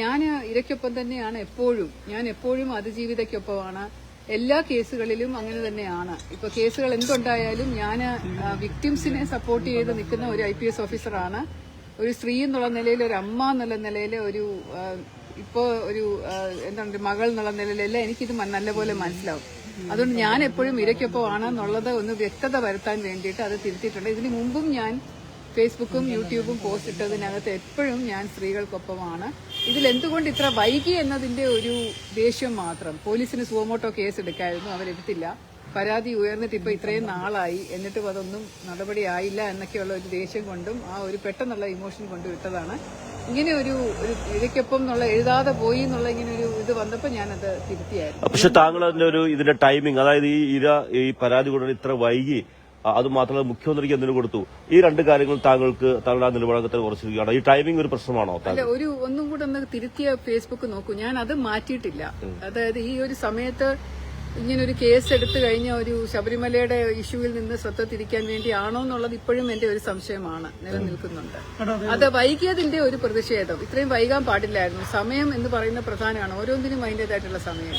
ഞാൻ ഇരയ്ക്കൊപ്പം തന്നെയാണ് എപ്പോഴും. ഞാൻ എപ്പോഴും അതിജീവിതയ്ക്കൊപ്പമാണ്. എല്ലാ കേസുകളിലും അങ്ങനെ തന്നെയാണ്. ഇപ്പൊ കേസുകൾ എന്തുണ്ടായാലും ഞാൻ വിക്ടിംസിനെ സപ്പോർട്ട് ചെയ്ത് നിൽക്കുന്ന ഒരു ഐ പി എസ് ഓഫീസറാണ് ഒരു സ്ത്രീ എന്നുള്ള നിലയിൽ ഒരു അമ്മ എന്നുള്ള നിലയിൽ ഒരു ഇപ്പോൾ ഇപ്പോ ഒരു എന്താണ് ഒരു മകൾ എന്നുള്ള നിലയിലെല്ലാം എനിക്കിത് നല്ലപോലെ മനസ്സിലാവും. അതുകൊണ്ട് ഞാൻ എപ്പോഴും ഇരയ്ക്കൊപ്പമാണ് എന്നുള്ളത് ഒന്ന് വ്യക്തത വരുത്താൻ വേണ്ടിയിട്ട് അത് തിരുത്തിയിട്ടുണ്ട്. ഇതിനു മുമ്പും ഞാൻ ഫേസ്ബുക്കും യൂട്യൂബും പോസ്റ്റ് ഇട്ടതിനകത്ത് എപ്പോഴും ഞാൻ സ്ത്രീകൾക്കൊപ്പമാണ്. ഇതിൽ എന്തുകൊണ്ട് ഇത്ര വൈകി എന്നതിന്റെ ഒരു ദേഷ്യം മാത്രം? പോലീസിന് സുവമോട്ടോ കേസ് എടുക്കായിരുന്നു അവരെടുത്തില്ല. പരാതി ഉയർന്നിട്ട് ഇപ്പൊ ഇത്രയും നാളായി. എന്നിട്ടും അതൊന്നും നടപടിയായില്ല എന്നൊക്കെയുള്ള ഒരു ദേഷ്യം കൊണ്ടും ആ ഒരു പെട്ടെന്നുള്ള ഇമോഷൻ കൊണ്ടും ഇട്ടതാണ്. ഇങ്ങനെ ഒരു ഒരു എന്നുള്ള എഴുതാതെ പോയി എന്നുള്ള ഇങ്ങനെ ഒരു ഇത് വന്നപ്പോൾ ഞാനത് തിരുത്തിയായിരുന്നു. പക്ഷെ താങ്കൾ അതിന്റെ ഒരു ഇതിന്റെ ടൈമിംഗ് അതായത് ഈ ഇര ഈ പരാതി കൊടുക്കാൻ ഇത്ര വൈകി ആ, അത് മാത്രമല്ല മുഖ്യമന്ത്രിക്ക് എന്തിനു കൊടുത്തു? ഈ രണ്ട് കാര്യങ്ങൾ താങ്കൾക്ക് താങ്കളുടെ ആ നിലപാടത്തിൽ ഉറച്ചിരിക്കുകയാണ്. ഈ ടൈമിംഗ് ഒരു പ്രശ്നമാണോ അല്ല ഒരു ഒന്നും കൂടെ ഒന്ന് തിരുത്തിയ ഫേസ്ബുക്ക് നോക്കൂ. ഞാൻ അത് മാറ്റിയിട്ടില്ല. അതായത് ഈ ഒരു സമയത്ത് ഇങ്ങനെ ഒരു കേസ് എടുത്തു കഴിഞ്ഞ ഒരു ശബരിമലയുടെ ഇഷ്യൂവിൽ നിന്ന് ശ്രദ്ധ തിരിക്കാൻ വേണ്ടിയാണോ എന്നുള്ളത് ഇപ്പോഴും എന്റെ ഒരു സംശയമാണ്. നിലനിൽക്കുന്നുണ്ട്. അത്. വൈകിയതിന്റെ ഒരു പ്രതിഷേധം. ഇത്രയും വൈകാൻ പാടില്ലായിരുന്നു. സമയം എന്ന് പറയുന്ന പ്രധാനമാണ്. ഓരോന്നിനും അതിന്റേതായിട്ടുള്ള സമയം.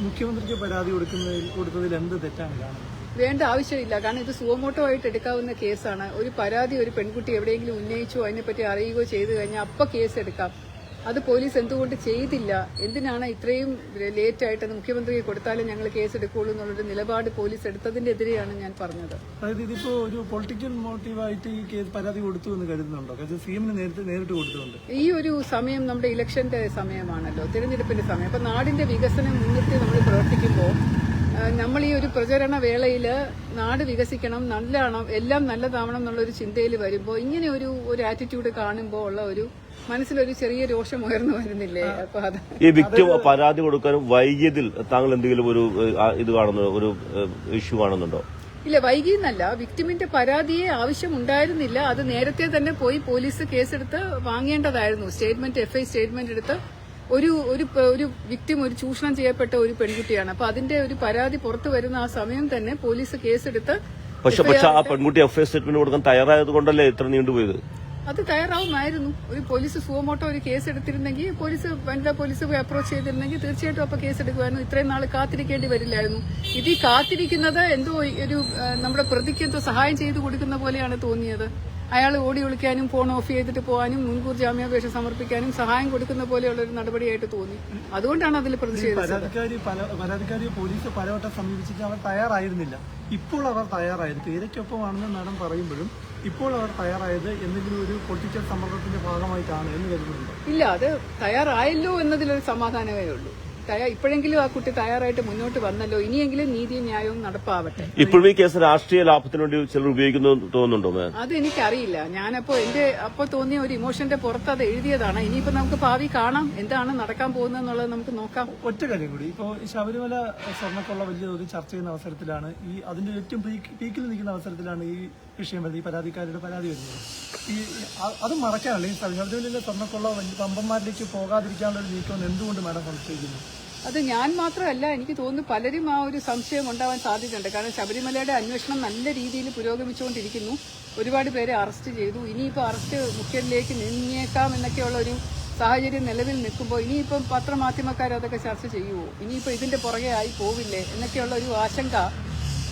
മുഖ്യമന്ത്രിക്ക് പരാതി കൊടുക്കുന്നതിൽ കൊടുത്തതിൽ എന്ത് തെറ്റാണ് കാണുന്നത്? വേണ്ട ആവശ്യമില്ല. കാരണം ഇത് സുവമോട്ടോ ആയിട്ട് എടുക്കാവുന്ന കേസാണ്. ഒരു പരാതി ഒരു പെൺകുട്ടി എവിടെയെങ്കിലും ഉന്നയിച്ചോ അതിനെപ്പറ്റി അറിയുകയോ ചെയ്തു കഴിഞ്ഞാൽ അപ്പൊ കേസ് എടുക്കാം. അത് പോലീസ് എന്തുകൊണ്ട് ചെയ്തില്ല? എന്തിനാണ് ഇത്രയും ലേറ്റ് ആയിട്ട് കൊടുത്താലും ഞങ്ങൾ കേസ് എടുക്കുള്ളൂ എന്നുള്ളൊരു നിലപാട് പോലീസ് എടുത്തതിന്റെ എതിരെയാണ് ഞാൻ പറഞ്ഞത്. അതായത് ഇതിപ്പോ ഒരു പൊളിറ്റിക്കൽ മോട്ടീവായിട്ട് ഈ കേസ് പരാതി കൊടുത്തു എന്ന് കരുതുന്നുണ്ടോ? കാരണം സി എമ്മിന് നേരിട്ട് കൊടുത്തുകൊണ്ട് ഈ ഒരു സമയം നമ്മുടെ ഇലക്ഷന്റെ സമയമാണല്ലോ തിരഞ്ഞെടുപ്പിന്റെ സമയം. അപ്പൊ നാടിന്റെ വികസനം മുൻനിർത്തി നമ്മൾ പ്രവർത്തിക്കുമ്പോൾ നമ്മൾ ഈ ഒരു പ്രചരണ വേളയിൽ നാട് വികസിക്കണം നല്ലതാണോ എല്ലാം നല്ലതാവണം എന്നുള്ളൊരു ചിന്തയിൽ വരുമ്പോൾ ഇങ്ങനെ ഒരു ഒരു ആറ്റിറ്റ്യൂഡ് കാണുമ്പോൾ ഉള്ള ഒരു മനസ്സിലൊരു ചെറിയ രോഷം ഉയർന്നു വരുന്നില്ലേ? അപ്പൊ അത് ഈ വിക്ടിം പരാതി കൊടുക്കാനും വൈകിയതിൽ താങ്കൾ എന്തെങ്കിലും ഒരു ഇത് കാണുന്നു ഒരു ഇഷ്യൂ കാണുന്നുണ്ടോ? ഇല്ല വൈകിയെന്നല്ല. വിക്ടിമിന്റെ പരാതിയെ ആവശ്യമുണ്ടായിരുന്നില്ല. അത് നേരത്തെ തന്നെ പോയി പോലീസ് കേസെടുത്ത് വാങ്ങേണ്ടതായിരുന്നു. സ്റ്റേറ്റ്മെന്റ് എഫ് ഐ സ്റ്റേറ്റ്മെന്റ് എടുത്ത് ഒരു ഒരു ഒരു വിക്ടിം ഒരു ചൂഷണം ചെയ്യപ്പെട്ട ഒരു പെൺകുട്ടിയാണ്. അപ്പൊ അതിന്റെ ഒരു പരാതി പുറത്തു വരുന്ന ആ സമയം തന്നെ പോലീസ് കേസെടുത്ത് പക്ഷെ പക്ഷെ ആ പെൺകുട്ടി എഫ് ഐ സ്റ്റേറ്റ്മെന്റ് കൊടുക്കാൻ തയ്യാറായത് കൊണ്ടല്ലേ ഇത്ര നീണ്ടുപോയത് അത് തയ്യാറാവുമായിരുന്നു. ഒരു പോലീസ് സുവമോട്ടോ ഒരു കേസ് എടുത്തിരുന്നെങ്കിൽ പോലീസ് വനിതാ പോലീസ് അപ്രോച്ച് ചെയ്തിരുന്നെങ്കിൽ തീർച്ചയായിട്ടും അപ്പൊ കേസ് എടുക്കുമായിരുന്നു ഇത്രയും നാൾ കാത്തിരിക്കേണ്ടി വരില്ലായിരുന്നു. ഇത് ഈ കാത്തിരിക്കുന്നത് എന്തോ ഒരു നമ്മുടെ പ്രതിക്ക് എന്തോ സഹായം ചെയ്തു കൊടുക്കുന്ന പോലെയാണ് തോന്നിയത്. അയാൾ ഓടി വിളിക്കാനും ഫോൺ ഓഫ് ചെയ്തിട്ട് പോകാനും മുൻകൂർ ജാമ്യാപേക്ഷ സമർപ്പിക്കാനും സഹായം കൊടുക്കുന്ന പോലെയുള്ള ഒരു നടപടിയായിട്ട് തോന്നി. അതുകൊണ്ടാണ് അതിൽ പ്രതിഷേധിച്ചത്. പോലീസ് പലവട്ടം സമീപിച്ചിട്ട് അവർ തയ്യാറായിരുന്നില്ല. ഇപ്പോൾ അവർ തയ്യാറായത് പേരയ്ക്കൊപ്പമാണെന്ന് മാഡം പറയുമ്പോഴും ഇപ്പോൾ അവർ തയ്യാറായത് എന്തെങ്കിലും ഒരു പൊളിറ്റിക്കൽ സമ്മർദ്ദത്തിന്റെ ഭാഗമായിട്ടാണ് എന്ന് കരുതുന്നുണ്ട്. ഇല്ല അത് തയ്യാറായല്ലോ എന്നതിലൊരു സമാധാനമേ ഉള്ളൂ. ഇപ്പോഴെങ്കിലും ആ കുട്ടി തയ്യാറായിട്ട് മുന്നോട്ട് വന്നല്ലോ. ഇനിയെങ്കിലും നീതിയും ന്യായവും നടപ്പാവട്ടെ. ഇപ്പോഴും ഈ കേസ് രാഷ്ട്രീയ ലാഭത്തിന് വേണ്ടി ചിലർ ഉപയോഗിക്കുന്നു തോന്നുന്നുണ്ടോ അത് എനിക്കറിയില്ല. ഞാനപ്പോ എന്റെ അപ്പൊ തോന്നിയ ഒരു ഇമോഷന്റെ പുറത്ത് അത് എഴുതിയതാണ്. ഇനിയിപ്പോ നമുക്ക് ഭാവി കാണാം. എന്താണ് നടക്കാൻ പോകുന്നത് നമുക്ക് നോക്കാം. ഒറ്റ കാര്യം കൂടി. ഇപ്പോ ശബരിമല സ്വർണക്കുള്ള വലിയ തോതിൽ ചർച്ച ചെയ്യുന്ന അവസരത്തിലാണ് ഈ അതിന്റെ ഏറ്റവും പീക്കിൽ നിൽക്കുന്ന അവസരത്തിലാണ് ഈ വിഷയം വരുന്നത് ഈ പരാതിക്കാരുടെ പരാതി വരുന്നത്. ഈ അത് മറക്കാനല്ല ഈ ശബരിമലയിലെ സ്വർണക്കുള്ള പമ്പന്മാരിലേക്ക് പോകാതിരിക്കാനുള്ള ഒരു നീക്കം എന്തുകൊണ്ട് മാഡം സംശയിക്കുന്നു? അത് ഞാൻ മാത്രമല്ല എനിക്ക് തോന്നുന്നു പലരും ആ ഒരു സംശയം ഉണ്ടാവാൻ സാധ്യതയുണ്ട്. കാരണം ശബരിമലയുടെ അന്വേഷണം നല്ല രീതിയിൽ പുരോഗമിച്ചുകൊണ്ടിരിക്കുന്നു. ഒരുപാട് പേരെ അറസ്റ്റ് ചെയ്തു. ഇനിയിപ്പോൾ അറസ്റ്റ് മുഖ്യനിലേക്ക് നീങ്ങിയേക്കാം എന്നൊക്കെയുള്ള ഒരു സാഹചര്യം നിലവിൽ നിൽക്കുമ്പോൾ ഇനിയിപ്പം പത്രമാധ്യമക്കാർ അതൊക്കെ ചർച്ച ചെയ്യുമോ ഇനിയിപ്പോൾ ഇതിന്റെ പുറകെ ആയി പോവില്ലേ എന്നൊക്കെയുള്ള ഒരു ആശങ്ക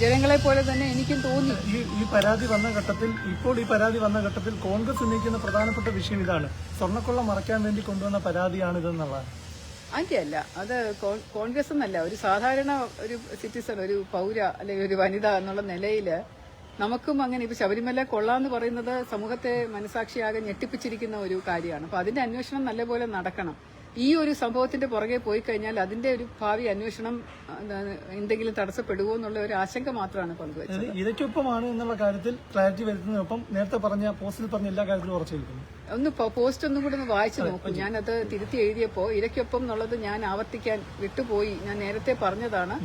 ജനങ്ങളെ പോലെ തന്നെ എനിക്കും തോന്നി. ഈ ഈ പരാതി വന്ന ഘട്ടത്തിൽ ഇപ്പോൾ ഈ പരാതി വന്ന ഘട്ടത്തിൽ കോൺഗ്രസ് ഉന്നയിക്കുന്ന പ്രധാനപ്പെട്ട വിഷയം ഇതാണ്. സ്വർണക്കൊള്ള മറയ്ക്കാൻ വേണ്ടി കൊണ്ടുവന്ന പരാതിയാണ് അതിന്റെ അല്ല അത് കോൺഗ്രസ് എന്നല്ല ഒരു സാധാരണ ഒരു സിറ്റിസൺ ഒരു പൗര അല്ലെങ്കിൽ ഒരു വനിത എന്നുള്ള നിലയിൽ നമുക്കും അങ്ങനെ ഇപ്പൊ ശബരിമല കൊള്ളാന്ന് പറയുന്നത് സമൂഹത്തെ മനസാക്ഷിയാകെ ഞെട്ടിപ്പിച്ചിരിക്കുന്ന ഒരു കാര്യമാണ്. അപ്പൊ അതിന്റെ അന്വേഷണം നല്ലപോലെ നടക്കണം. ഈ ഒരു സംഭവത്തിന്റെ പുറകെ പോയി കഴിഞ്ഞാൽ അതിന്റെ ഒരു ഭാവി അന്വേഷണം എന്തെങ്കിലും തടസ്സപ്പെടുമോ എന്നുള്ള ഒരു ആശങ്ക മാത്രമാണ് പങ്കുവച്ചത്. ഇതൊക്കൊപ്പമാണ് എന്നുള്ള കാര്യത്തിൽ ക്ലാരിറ്റി വരുത്തുന്നതിനൊപ്പം നേരത്തെ പറഞ്ഞ പോസ്റ്റിൽ പറഞ്ഞ എല്ലാ കാര്യത്തിലും ഉറച്ചു ഒന്ന് പോസ്റ്റ് ഒന്നും കൂടി ഒന്ന് വായിച്ചു നോക്കും. ഞാനത് തിരുത്തി എഴുതിയപ്പോൾ ഇരയ്ക്കൊപ്പം എന്നുള്ളത് ഞാൻ ആവർത്തിക്കാൻ വിട്ടുപോയി. ഞാൻ നേരത്തെ പറഞ്ഞതാണ്.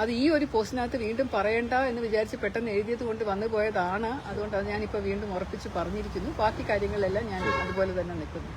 അത് ഈ ഒരു പോസ്റ്റിനകത്ത് വീണ്ടും പറയണ്ട എന്ന് വിചാരിച്ച് പെട്ടെന്ന് എഴുതിയത് കൊണ്ട് വന്നു പോയതാണ്. അതുകൊണ്ട് അത് ഞാനിപ്പോൾ വീണ്ടും ഉറപ്പിച്ച് പറഞ്ഞിരിക്കുന്നു. ബാക്കി കാര്യങ്ങളെല്ലാം ഞാൻ അതുപോലെ തന്നെ നിൽക്കുന്നു.